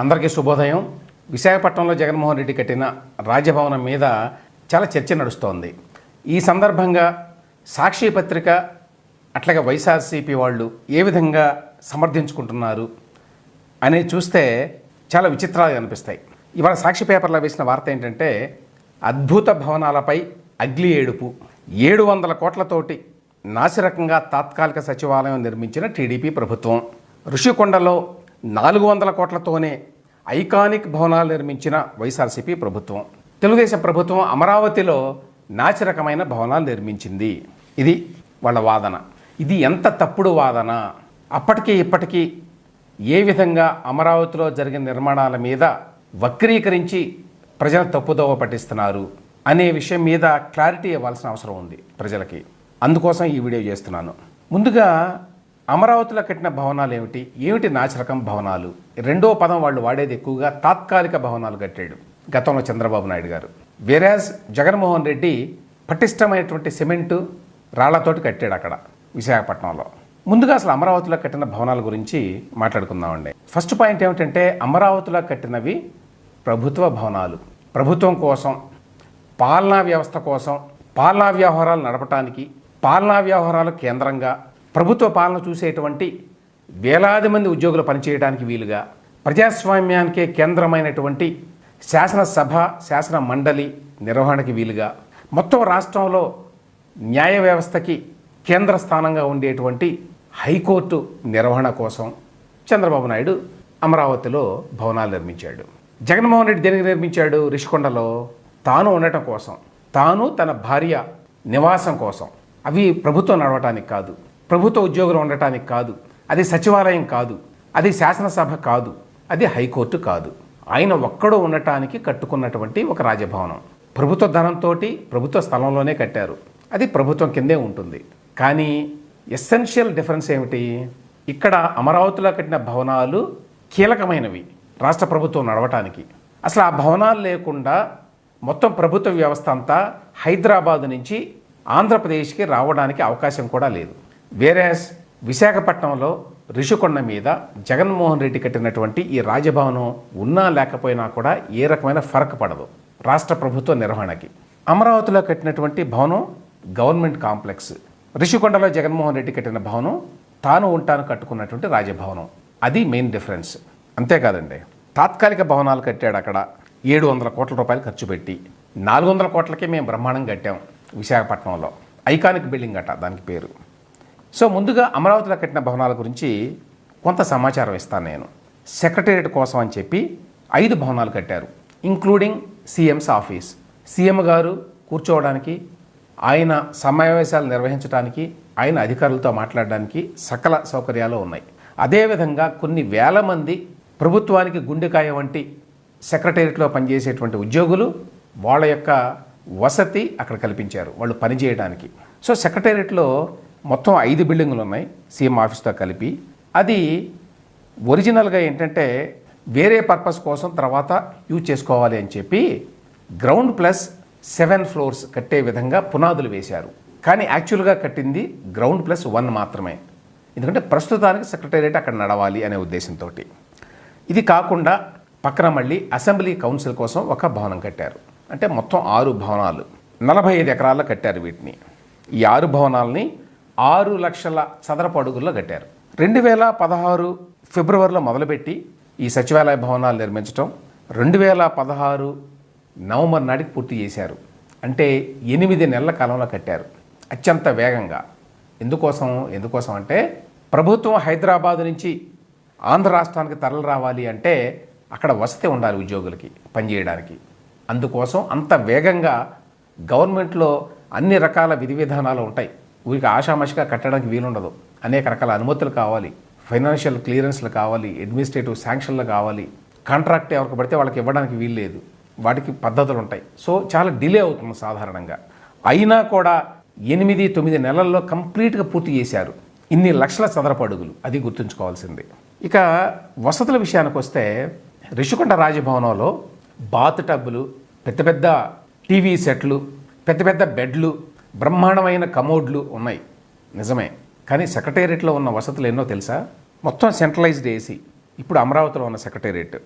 అందరికీ శుభోదయం. విశాఖపట్నంలో జగన్మోహన్ రెడ్డి కట్టిన రాజభవనం మీద చాలా చర్చ నడుస్తోంది. ఈ సందర్భంగా సాక్షి పత్రిక అట్లాగే వైఎస్ఆర్సీపీ వాళ్ళు ఏ విధంగా సమర్థించుకుంటున్నారు అని చూస్తే చాలా విచిత్రాలు అనిపిస్తాయి. ఇవాళ సాక్షి పేపర్లో వేసిన వార్త ఏంటంటే అద్భుత భవనాలపై అగ్లి ఏడుపు. ఏడు వందల కోట్లతోటి నాసిరకంగా తాత్కాలిక సచివాలయం నిర్మించిన టీడీపీ ప్రభుత్వం. ఋషికొండలో నాలుగు వందల కోట్లతోనే ఐకానిక్ భవనాలు నిర్మించిన వైఎస్ఆర్సీపీ ప్రభుత్వం. తెలుగుదేశం ప్రభుత్వం అమరావతిలో నాచరకమైన భవనాలు నిర్మించింది. ఇది వాళ్ళ వాదన. ఇది ఎంత తప్పుడు వాదన? అప్పటికీ ఇప్పటికీ ఏ విధంగా అమరావతిలో జరిగిన నిర్మాణాల మీద వక్రీకరించి ప్రజలు తప్పుదోవ పట్టిస్తున్నారు అనే విషయం మీద క్లారిటీ ఇవ్వాల్సిన అవసరం ఉంది ప్రజలకి. అందుకోసం ఈ వీడియో చేస్తున్నాను. ముందుగా అమరావతిలో కట్టిన భవనాలు ఏమిటి? ఏమిటి నాచరకం భవనాలు? రెండో పదం వాళ్ళు వాడేది ఎక్కువగా తాత్కాలిక భవనాలు కట్టాడు గతంలో చంద్రబాబు నాయుడు గారు. వేరాజ్ జగన్మోహన్ రెడ్డి పటిష్టమైనటువంటి సిమెంటు రాళ్ళతోటి కట్టాడు అక్కడ విశాఖపట్నంలో. ముందుగా అసలు అమరావతిలో కట్టిన భవనాల గురించి మాట్లాడుకుందామండి. ఫస్ట్ పాయింట్ ఏమిటంటే అమరావతిలో కట్టినవి ప్రభుత్వ భవనాలు. ప్రభుత్వం కోసం పాలనా వ్యవస్థ కోసం పాలనా వ్యవహారాలు నడపటానికి పాలనా వ్యవహారాలు కేంద్రంగా ప్రభుత్వ పాలన చూసేటువంటి వేలాది మంది ఉద్యోగులు పనిచేయడానికి వీలుగా ప్రజాస్వామ్యానికే కేంద్రమైనటువంటి శాసనసభ శాసన మండలి నిర్వహణకి వీలుగా మొత్తం రాష్ట్రంలో న్యాయ వ్యవస్థకి కేంద్ర స్థానంగా ఉండేటువంటి హైకోర్టు నిర్వహణ కోసం చంద్రబాబు నాయుడు అమరావతిలో భవనాలు నిర్మించాడు. జగన్మోహన్ రెడ్డి దేనికి నిర్మించాడు? రిషికొండలో తాను ఉండటం కోసం. తాను తన భార్య నివాసం కోసం. అవి ప్రభుత్వం నడవటానికి కాదు. ప్రభుత్వ ఉద్యోగులు ఉండటానికి కాదు. అది సచివాలయం కాదు. అది శాసనసభ కాదు. అది హైకోర్టు కాదు. ఆయన ఒక్కడో ఉండటానికి కట్టుకున్నటువంటి ఒక రాజభవనం. ప్రభుత్వ ధనంతో ప్రభుత్వ స్థలంలోనే కట్టారు. అది ప్రభుత్వం కిందే ఉంటుంది. కానీ ఎసెన్షియల్ డిఫరెన్స్ ఏమిటి? ఇక్కడ అమరావతిలో కట్టిన భవనాలు కీలకమైనవి రాష్ట్ర ప్రభుత్వం నడవటానికి. అసలు ఆ భవనాలు లేకుండా మొత్తం ప్రభుత్వ వ్యవస్థ అంతా హైదరాబాద్ నుంచి ఆంధ్రప్రదేశ్కి రావడానికి అవకాశం కూడా లేదు. వేరేస్ విశాఖపట్నంలో రిషికొండ మీద జగన్మోహన్ రెడ్డి కట్టినటువంటి ఈ రాజభవనం ఉన్నా లేకపోయినా కూడా ఏ రకమైన ఫరక్ పడదు రాష్ట్ర ప్రభుత్వ నిర్వహణకి. అమరావతిలో కట్టినటువంటి భవనం గవర్నమెంట్ కాంప్లెక్స్. రిషికొండలో జగన్మోహన్ రెడ్డి కట్టిన భవనం తాను ఉంటాను కట్టుకున్నటువంటి రాజభవనం. అది మెయిన్ డిఫరెన్స్. అంతేకాదండి తాత్కాలిక భవనాలు కట్టాడు అక్కడ ఏడు వందల కోట్ల రూపాయలు ఖర్చు పెట్టి. నాలుగు వందల కోట్లకే మేము బ్రహ్మాండం కట్టాం విశాఖపట్నంలో. ఐకానిక్ బిల్డింగ్ అట దానికి పేరు. సో ముందుగా అమరావతిలో కట్టిన భవనాల గురించి కొంత సమాచారం ఇస్తాను నేను. సెక్రటేరియట్ కోసం అని చెప్పి ఐదు భవనాలు కట్టారు. Including CMs office. సీఎం గారు కూర్చోవడానికి ఆయన సమావేశాలు నిర్వహించడానికి ఆయన అధికారులతో మాట్లాడడానికి సకల సౌకర్యాలు ఉన్నాయి. అదేవిధంగా కొన్ని వేల మంది ప్రభుత్వానికి గుండెకాయ వంటి సెక్రటేరియట్లో పనిచేసేటువంటి ఉద్యోగులు వాళ్ళ యొక్క వసతి అక్కడ కల్పించారు. వాళ్ళు పనిచేయడానికి సో సెక్రటేరియట్లో మొత్తం ఐదు బిల్డింగులు ఉన్నాయి సీఎం ఆఫీస్తో కలిపి. అది ఒరిజినల్గా ఏంటంటే వేరే పర్పస్ కోసం తర్వాత యూజ్ చేసుకోవాలి అని చెప్పి గ్రౌండ్ ప్లస్ సెవెన్ ఫ్లోర్స్ కట్టే విధంగా పునాదులు వేశారు. కానీ యాక్చువల్గా కట్టింది గ్రౌండ్ ప్లస్ వన్ మాత్రమే. ఎందుకంటే ప్రస్తుతానికి సెక్రటేరియట్ అక్కడ నడవాలి అనే ఉద్దేశంతో ఇది కాకుండా పక్కన మళ్ళీ అసెంబ్లీ కౌన్సిల్ కోసం ఒక భవనం కట్టారు. అంటే మొత్తం ఆరు భవనాలు. నలభై ఐదు ఎకరాల్లో కట్టారు వీటిని. ఈ ఆరు భవనాలని ఆరు లక్షల చదరపు అడుగుల్లో కట్టారు. రెండు వేల పదహారు ఫిబ్రవరిలో మొదలుపెట్టి ఈ సచివాలయ భవనాలు నిర్మించడం రెండు వేల పదహారు నవంబర్ నాటికి పూర్తి చేశారు. అంటే ఎనిమిది నెలల కాలంలో కట్టారు. అత్యంత వేగంగా. ఎందుకోసం? ఎందుకోసం అంటే ప్రభుత్వం హైదరాబాద్ నుంచి ఆంధ్ర రాష్ట్రానికి తరలి రావాలి అంటే అక్కడ వసతి ఉండాలి ఉద్యోగులకి పనిచేయడానికి అందుకోసం అంత వేగంగా గవర్నమెంట్లో అన్ని రకాల విధి విధానాలు ఉంటాయి. ఊరికి ఆషామాషిగా కట్టడానికి వీలుండదు. అనేక రకాల అనుమతులు కావాలి. ఫైనాన్షియల్ క్లియరెన్స్లు కావాలి. అడ్మినిస్ట్రేటివ్ శాంక్షన్లు కావాలి. కాంట్రాక్ట్ ఎవరికి పడితే వాళ్ళకి ఇవ్వడానికి వీలు లేదు. వాటికి పద్ధతులు ఉంటాయి. సో చాలా డిలే అవుతుంది సాధారణంగా. అయినా కూడా ఎనిమిది తొమ్మిది నెలల్లో కంప్లీట్గా పూర్తి చేశారు. ఇన్ని లక్షల చదరపు అడుగులు. అది గుర్తుంచుకోవాల్సింది. ఇక వసతుల విషయానికి వస్తే రిషికొండ రాజభవనంలో బాత్ టబ్బులు పెద్ద పెద్ద టీవీ సెట్లు పెద్ద పెద్ద బెడ్లు బ్రహ్మాండమైన కమోడ్లు ఉన్నాయి. నిజమే. కానీ సెక్రటేరియట్లో ఉన్న వసతులు ఎన్నో తెలుసా? మొత్తం సెంట్రలైజ్డ్ ఏసీ. ఇప్పుడు అమరావతిలో ఉన్న సెక్రటేరియట్.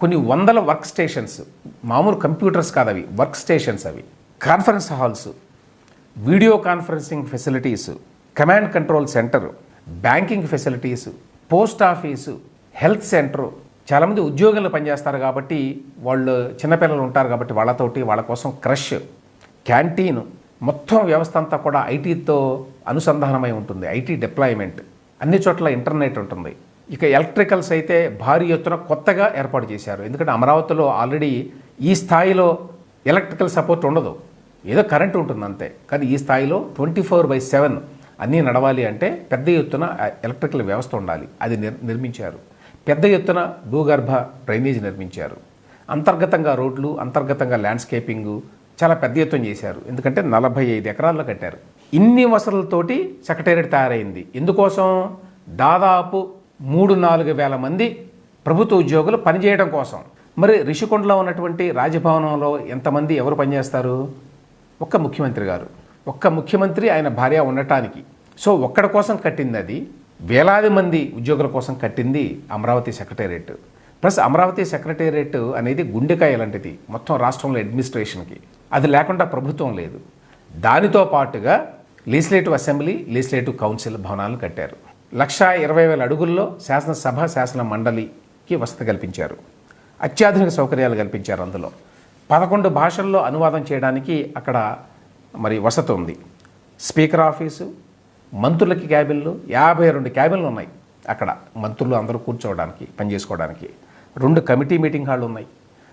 కొన్ని వందల వర్క్ స్టేషన్స్. మామూలు కంప్యూటర్స్ కాదు అవి. వర్క్ స్టేషన్స్ అవి. Conference halls. Video conferencing facilities. Command control centre. Banking facilities. Post office. Health centre. చాలామంది ఉద్యోగులు పనిచేస్తారు కాబట్టి వాళ్ళు చిన్నపిల్లలు ఉంటారు కాబట్టి వాళ్ళతోటి వాళ్ళ కోసం క్రష్. క్యాంటీన్. మొత్తం వ్యవస్థ అంతా కూడా ఐటీతో అనుసంధానమై ఉంటుంది ఐటీ డిప్లాయ్మెంట్. అన్ని చోట్ల ఇంటర్నెట్ ఉంటుంది. ఇక ఎలక్ట్రికల్స్ అయితే భారీ ఎత్తున కొత్తగా ఏర్పాటు చేశారు. ఎందుకంటే అమరావతిలో ఆల్రెడీ ఈ స్థాయిలో ఎలక్ట్రికల్ సపోర్ట్ ఉండదు. ఏదో కరెంట్ ఉంటుంది అంతే. కానీ ఈ స్థాయిలో ట్వంటీ ఫోర్ బై సెవెన్ అన్నీ నడవాలి అంటే పెద్ద ఎత్తున ఎలక్ట్రికల్ వ్యవస్థ ఉండాలి. అది నిర్ నిర్మించారు. పెద్ద ఎత్తున భూగర్భ డ్రైనేజ్ నిర్మించారు. అంతర్గతంగా రోడ్లు అంతర్గతంగా ల్యాండ్స్కేపింగు చాలా పెద్ద ఎత్తున చేశారు. ఎందుకంటే నలభై ఐదు ఎకరాల్లో కట్టారు. ఇన్ని వసతులతోటి సెక్రటేరియట్ తయారైంది. ఎందుకోసం? దాదాపు మూడు నాలుగు వేల మంది ప్రభుత్వ ఉద్యోగులు పనిచేయడం కోసం. మరి రిషికొండలో ఉన్నటువంటి రాజభవనంలో ఎంతమంది ఎవరు పనిచేస్తారు? ఒక్క ముఖ్యమంత్రి గారు. ఒక్క ముఖ్యమంత్రి ఆయన భార్య ఉండటానికి. సో ఒక్కడి కోసం కట్టింది అది. వేలాది మంది ఉద్యోగుల కోసం కట్టింది Amaravati secretariat. Plus Amaravati secretariat అనేది గుండెకాయ లాంటిది. మొత్తం రాష్ట్రంలో అడ్మినిస్ట్రేషన్కి. అది లేకుండా ప్రభుత్వం లేదు. దానితో పాటుగా లీజిస్లేటివ్ అసెంబ్లీ లీజిస్లేటివ్ కౌన్సిల్ భవనాలను కట్టారు. లక్షా ఇరవై వేల అడుగుల్లో శాసనసభ శాసన మండలికి వసతి కల్పించారు. అత్యాధునిక సౌకర్యాలు కల్పించారు అందులో. పదకొండు భాషల్లో అనువాదం చేయడానికి అక్కడ మరి వసతి ఉంది. స్పీకర్ ఆఫీసు మంత్రులకి క్యాబిన్లు యాభై రెండు క్యాబిన్లు ఉన్నాయి అక్కడ. మంత్రులు అందరూ కూర్చోవడానికి పనిచేసుకోవడానికి. రెండు కమిటీ మీటింగ్ హాళ్ళు ఉన్నాయి.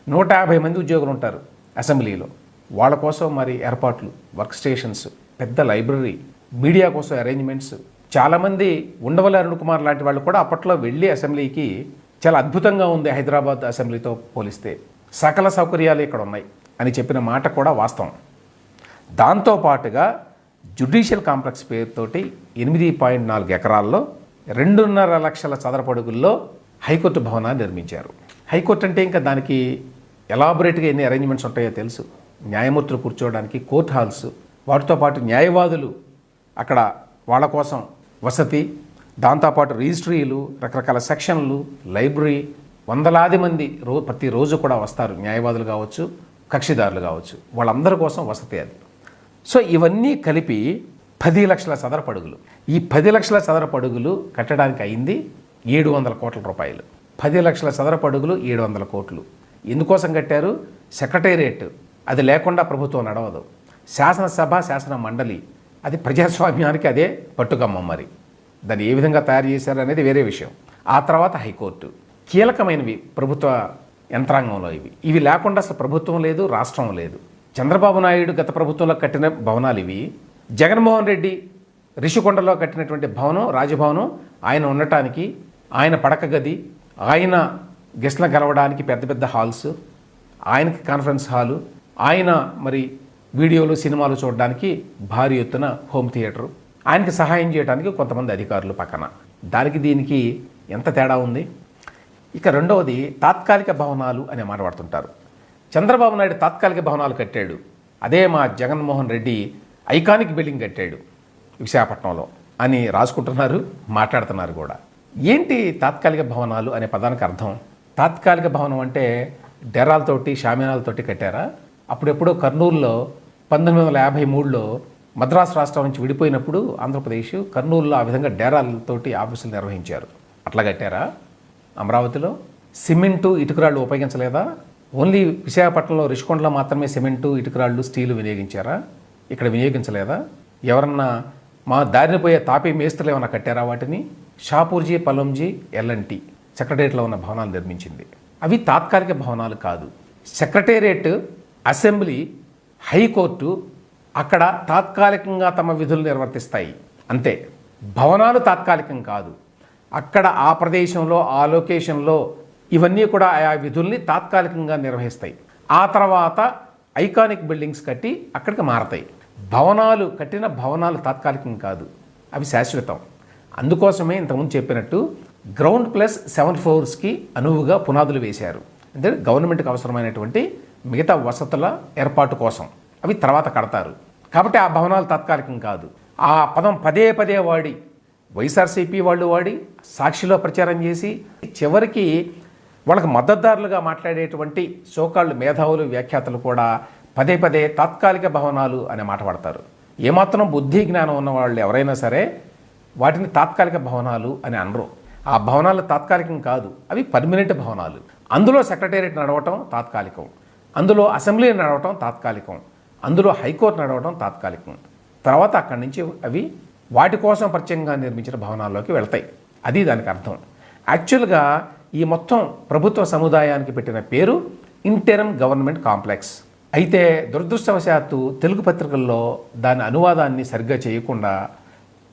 నూట యాభై మంది ఉద్యోగులు ఉంటారు అసెంబ్లీలో. వాళ్ళ కోసం మరి ఏర్పాట్లు వర్క్ స్టేషన్స్ పెద్ద లైబ్రరీ మీడియా కోసం అరేంజ్మెంట్స్ చాలామంది ఉండవల్లి అరుణ్ కుమార్ లాంటి వాళ్ళు కూడా అప్పట్లో వెళ్ళి అసెంబ్లీకి చాలా అద్భుతంగా ఉంది హైదరాబాద్ అసెంబ్లీతో పోలిస్తే. సకల సౌకర్యాలు ఇక్కడ ఉన్నాయి అని చెప్పిన మాట కూడా వాస్తవం. దాంతోపాటుగా జ్యుడిషియల్ కాంప్లెక్స్ పేరుతోటి ఎనిమిది పాయింట్ నాలుగు ఎకరాల్లో రెండున్నర లక్షల చదరపడుగుల్లో హైకోర్టు భవనాన్ని నిర్మించారు. హైకోర్టు అంటే ఇంకా దానికి ఎలాబొరేట్గా ఎన్ని అరేంజ్మెంట్స్ ఉంటాయో తెలుసు. న్యాయమూర్తులు కూర్చోవడానికి కోర్ట్ హాల్స్ వాటితో పాటు న్యాయవాదులు అక్కడ వాళ్ళ కోసం వసతి దాంతోపాటు రిజిస్ట్రీలు రకరకాల సెక్షన్లు లైబ్రరీ వందలాది మంది రో ప్రతిరోజు కూడా వస్తారు. న్యాయవాదులు కావచ్చు కక్షిదారులు కావచ్చు. వాళ్ళందరి కోసం వసతి అది. సో ఇవన్నీ కలిపి పది లక్షల చదరపడుగులు ఈ పది లక్షల చదరపడుగులు కట్టడానికి అయింది ఏడు వందల కోట్ల రూపాయలు. పది లక్షల చదరపడుగులు ఏడు వందల కోట్లు. ఎందుకోసం కట్టారు? సెక్రటేరియట్ అది లేకుండా ప్రభుత్వం నడవదు. శాసనసభ శాసన మండలి అది ప్రజాస్వామ్యానికి అదే పట్టుకమ్మ మరి. దాన్ని ఏ విధంగా తయారు చేశారు అనేది వేరే విషయం. ఆ తర్వాత హైకోర్టు. కీలకమైనవి ప్రభుత్వ యంత్రాంగంలో ఇవి. ఇవి లేకుండా అసలు ప్రభుత్వం లేదు రాష్ట్రం లేదు. చంద్రబాబు నాయుడు గత ప్రభుత్వంలో కట్టిన భవనాలు ఇవి. జగన్మోహన్ రెడ్డి రిషికొండలో కట్టినటువంటి భవనం రాజభవనం ఆయన ఉండటానికి ఆయన పడక గది ఆయన గెస్ట్లను కలవడానికి పెద్ద పెద్ద హాల్స్ ఆయనకి కాన్ఫరెన్స్ హాలు ఆయన మరి వీడియోలు సినిమాలు చూడడానికి భారీ ఎత్తున హోమ్ థియేటర్. ఆయనకి సహాయం చేయడానికి కొంతమంది అధికారులు పక్కన. దానికి దీనికి ఎంత తేడా ఉంది? ఇక రెండవది తాత్కాలిక భవనాలు అనే మాట వాడుతుంటారు. చంద్రబాబు నాయుడు తాత్కాలిక భవనాలు కట్టాడు. అదే మా జగన్మోహన్ రెడ్డి ఐకానిక్ బిల్డింగ్ కట్టాడు విశాఖపట్నంలో అని రాసుకుంటున్నారు మాట్లాడుతున్నారు కూడా. ఏంటి తాత్కాలిక భవనాలు అనే పదానికి అర్థం? తాత్కాలిక భవనం అంటే డెరాలతోటి షామినాలతోటి కట్టారా? అప్పుడెప్పుడో కర్నూలులో పంతొమ్మిది వందల యాభై మూడులో మద్రాసు రాష్ట్రం నుంచి విడిపోయినప్పుడు ఆంధ్రప్రదేశ్ కర్నూలులో ఆ విధంగా డేరాలతోటి ఆఫీసులు నిర్వహించారు. అట్లా కట్టారా? అమరావతిలో? సిమెంటు ఇటుకరాళ్ళు ఉపయోగించలేదా? ఓన్లీ విశాఖపట్నంలో రిషికొండలో మాత్రమే సిమెంటు ఇటుకరాళ్ళు స్టీలు వినియోగించారా? ఇక్కడ వినియోగించలేదా? ఎవరన్నా మా దారిన పోయే తాపీ మేస్తులు ఏమైనా కట్టారా వాటిని? షాపూర్జీ పలంజీ ఎల్ఎన్టీ సెక్రటేరియట్లో ఉన్న భవనాలు నిర్మించింది. అవి తాత్కాలిక భవనాలు కాదు. సెక్రటేరియట్ అసెంబ్లీ హైకోర్టు అక్కడ తాత్కాలికంగా తమ విధులు నిర్వర్తిస్తాయి. అంతే. భవనాలు తాత్కాలికం కాదు. అక్కడ ఆ ప్రదేశంలో ఆ లొకేషన్లో ఇవన్నీ కూడా ఆయా విధుల్ని తాత్కాలికంగా నిర్వహిస్తాయి. ఆ తర్వాత ఐకానిక్ బిల్డింగ్స్ కట్టి అక్కడికి మారతాయి. భవనాలు కట్టిన భవనాలు తాత్కాలికం కాదు. అవి శాశ్వతం. అందుకోసమే ఇంతకుముందు చెప్పినట్టు గ్రౌండ్ ప్లస్ సెవెన్ ఫ్లోర్స్కి అనువుగా పునాదులు వేశారు. అంటే గవర్నమెంట్కి అవసరమైనటువంటి మిగతా వసతుల ఏర్పాటు కోసం. అవి తర్వాత కడతారు. కాబట్టి ఆ భవనాలు తాత్కాలికం కాదు. ఆ పదం పదే పదే వాడి. వైఎస్ఆర్సీపీ వాళ్ళు వాడి సాక్షిలో ప్రచారం చేసి చివరికి వాళ్ళకి మద్దతుదారులుగా మాట్లాడేటువంటి సోకాళ్ళు మేధావులు వ్యాఖ్యాతలు కూడా పదే పదే తాత్కాలిక భవనాలు అనే మాట పడతారు ఏమాత్రం బుద్ధి జ్ఞానం ఉన్న వాళ్ళు ఎవరైనా సరే వాటిని తాత్కాలిక భవనాలు అని అనరు. ఆ భవనాలు తాత్కాలికం కాదు. అవి పర్మనెంట్ భవనాలు. అందులో సెక్రటేరియట్ నడవటం తాత్కాలికం. అందులో అసెంబ్లీ నడవటం తాత్కాలికం. అందులో హైకోర్టు నడవటం తాత్కాలికం. తర్వాత అక్కడి నుంచి అవి వాటి కోసం ప్రత్యేకంగా నిర్మించిన భవనాల్లోకి వెళ్తాయి. అది దానికి అర్థం. యాక్చువల్గా ఈ మొత్తం ప్రభుత్వ సముదాయానికి పెట్టిన పేరు ఇంటెరమ్ గవర్నమెంట్ కాంప్లెక్స్. అయితే దురదృష్టవశాత్తు తెలుగు పత్రికల్లో దాని అనువాదాన్ని సరిగ్గా చేయకుండా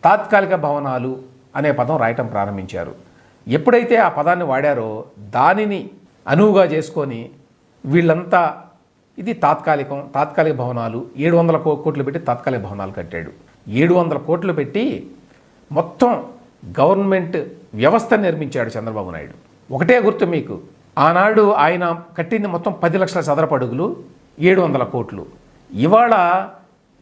తాత్కాలిక భవనాలు అనే పదం రాయటం ప్రారంభించారు. ఎప్పుడైతే ఆ పదాన్ని వాడారో దానిని అనువుగా చేసుకొని వీళ్ళంతా ఇది తాత్కాలికం తాత్కాలిక భవనాలు. ఏడు వందల కోట్లు పెట్టి తాత్కాలిక భవనాలు కట్టాడు. ఏడు వందల కోట్లు పెట్టి మొత్తం గవర్నమెంట్ వ్యవస్థ నిర్మించాడు చంద్రబాబు నాయుడు. ఒకటే గుర్తు మీకు. ఆనాడు ఆయన కట్టింది మొత్తం పది లక్షల చదరపడుగులు ఏడు వందల కోట్లు. ఇవాళ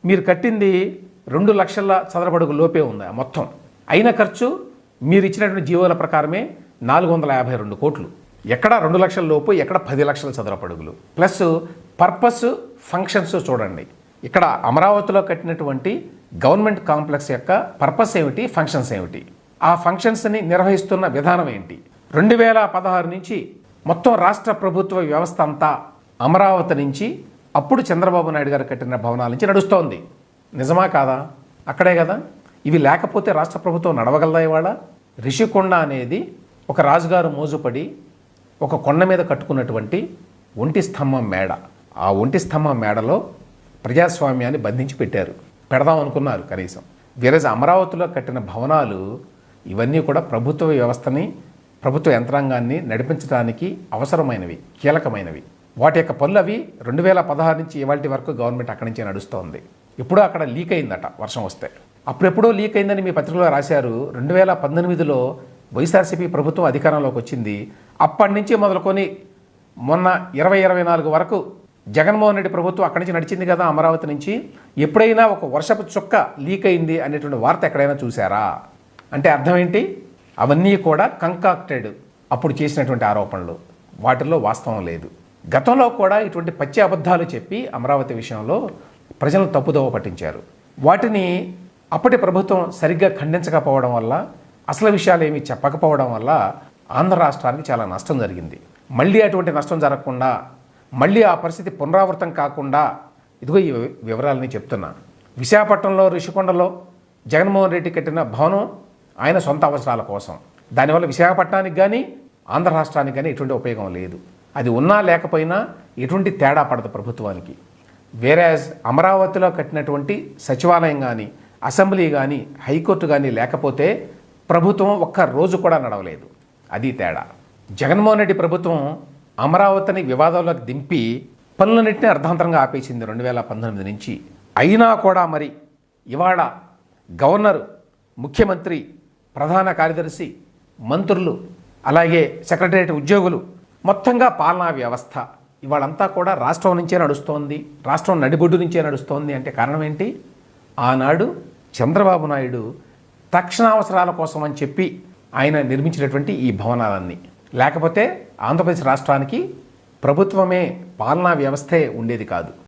మీరు కట్టింది రెండు లక్షల చదరపడుగు లోపే ఉంది మొత్తం. అయిన ఖర్చు మీరు ఇచ్చినటువంటి జీవోల ప్రకారమే నాలుగు వందల యాభై రెండు కోట్లు. ఎక్కడ రెండు లక్షల లోపు ఎక్కడ పది లక్షల చదరపడుగులు ప్లస్ పర్పస్ ఫంక్షన్స్ చూడండి. ఇక్కడ అమరావతిలో కట్టినటువంటి గవర్నమెంట్ కాంప్లెక్స్ యొక్క పర్పస్ ఏమిటి ఫంక్షన్స్ ఏమిటి? ఆ ఫంక్షన్స్ని నిర్వహిస్తున్న విధానం ఏంటి? రెండు వేల పదహారు నుంచి మొత్తం రాష్ట్ర ప్రభుత్వ వ్యవస్థ అంతా అమరావతి నుంచి అప్పుడు చంద్రబాబు నాయుడు గారు కట్టిన భవనాల నుంచి నడుస్తోంది. నిజమా కాదా? అక్కడే కదా. ఇవి లేకపోతే రాష్ట్ర ప్రభుత్వం నడవగలదా ఇవాళ? రిషికొండ అనేది ఒక రాజుగారు మోజుపడి ఒక కొండ మీద కట్టుకున్నటువంటి ఒంటి స్తంభం మేడ. ఆ ఒంటి స్తంభం మేడలో ప్రజాస్వామ్యాన్ని బంధించి పెట్టారు. పెడదాం అనుకున్నారు కనీసం. వేరేజ్ అమరావతిలో కట్టిన భవనాలు ఇవన్నీ కూడా ప్రభుత్వ వ్యవస్థని ప్రభుత్వ యంత్రాంగాన్ని నడిపించడానికి అవసరమైనవి కీలకమైనవి. వాటి యొక్క పనులు అవి రెండు వేల పదహారు నుంచి ఇవాళ వరకు గవర్నమెంట్ అక్కడి నుంచే నడుస్తోంది. ఇప్పుడు అక్కడ లీక్ అయిందట వర్షం వస్తే. అప్పుడెప్పుడో లీక్ అయిందని మీ పత్రికలో రాశారు. రెండు వేల పద్దెనిమిదిలో వైఎస్ఆర్సీపీ ప్రభుత్వం అధికారంలోకి వచ్చింది. అప్పటి నుంచి మొదలుకొని మొన్న ఇరవై ఇరవై నాలుగు వరకు జగన్మోహన్ రెడ్డి ప్రభుత్వం అక్కడి నుంచి నడిచింది కదా అమరావతి నుంచి. ఎప్పుడైనా ఒక వర్షపు చుక్క లీక్ అయింది అనేటువంటి వార్త ఎక్కడైనా చూసారా అంటే అర్థం ఏంటి? అవన్నీ కూడా కంకాక్టెడ్ అప్పుడు చేసినటువంటి ఆరోపణలు. వాటిల్లో వాస్తవం లేదు. గతంలో కూడా ఇటువంటి పచ్చి అబద్ధాలు చెప్పి అమరావతి విషయంలో ప్రజలను తప్పుదోవ పట్టించారు. వాటిని అప్పటి ప్రభుత్వం సరిగ్గా ఖండించకపోవడం వల్ల అసలు విషయాలు ఏమీ చెప్పకపోవడం వల్ల ఆంధ్ర రాష్ట్రానికి చాలా నష్టం జరిగింది. మళ్ళీ అటువంటి నష్టం జరగకుండా మళ్ళీ ఆ పరిస్థితి పునరావృతం కాకుండా ఇదిగో ఈ వివరాలని చెప్తున్నా. విశాఖపట్నంలో రిషికొండలో జగన్మోహన్ రెడ్డి కట్టిన భవనం ఆయన సొంత అవసరాల కోసం. దానివల్ల విశాఖపట్నానికి కానీ ఆంధ్ర రాష్ట్రానికి కానీ ఎటువంటి ఉపయోగం లేదు. అది ఉన్నా లేకపోయినా ఎటువంటి తేడా పడదు ప్రభుత్వానికి. వేరే అమరావతిలో కట్టినటువంటి సచివాలయం కానీ అసెంబ్లీ కానీ హైకోర్టు కానీ లేకపోతే ప్రభుత్వం ఒక్క రోజు కూడా నడవలేదు. అది తేడా. జగన్మోహన్ రెడ్డి ప్రభుత్వం అమరావతిని వివాదంలోకి దింపి పనులన్నింటినీ అర్ధాంతరంగా ఆపేసింది రెండు వేల పంతొమ్మిది నుంచి. అయినా కూడా మరి ఇవాళ గవర్నర్ ముఖ్యమంత్రి ప్రధాన కార్యదర్శి మంత్రులు అలాగే సెక్రటరియట్ ఉద్యోగులు మొత్తంగా పాలనా వ్యవస్థ ఇవాళంతా కూడా రాష్ట్రం నుంచే నడుస్తోంది. రాష్ట్రం నడిబొడ్డు నుంచే నడుస్తోంది అంటే కారణం ఏంటి? ఆనాడు చంద్రబాబు నాయుడు తక్షణ అవసరాల కోసం అని చెప్పి ఆయన నిర్మించినటువంటి ఈ భవనాలన్నీ. లేకపోతే ఆంధ్రప్రదేశ్ రాష్ట్రానికి ప్రభుత్వమే పాలనా వ్యవస్థే ఉండేది కాదు.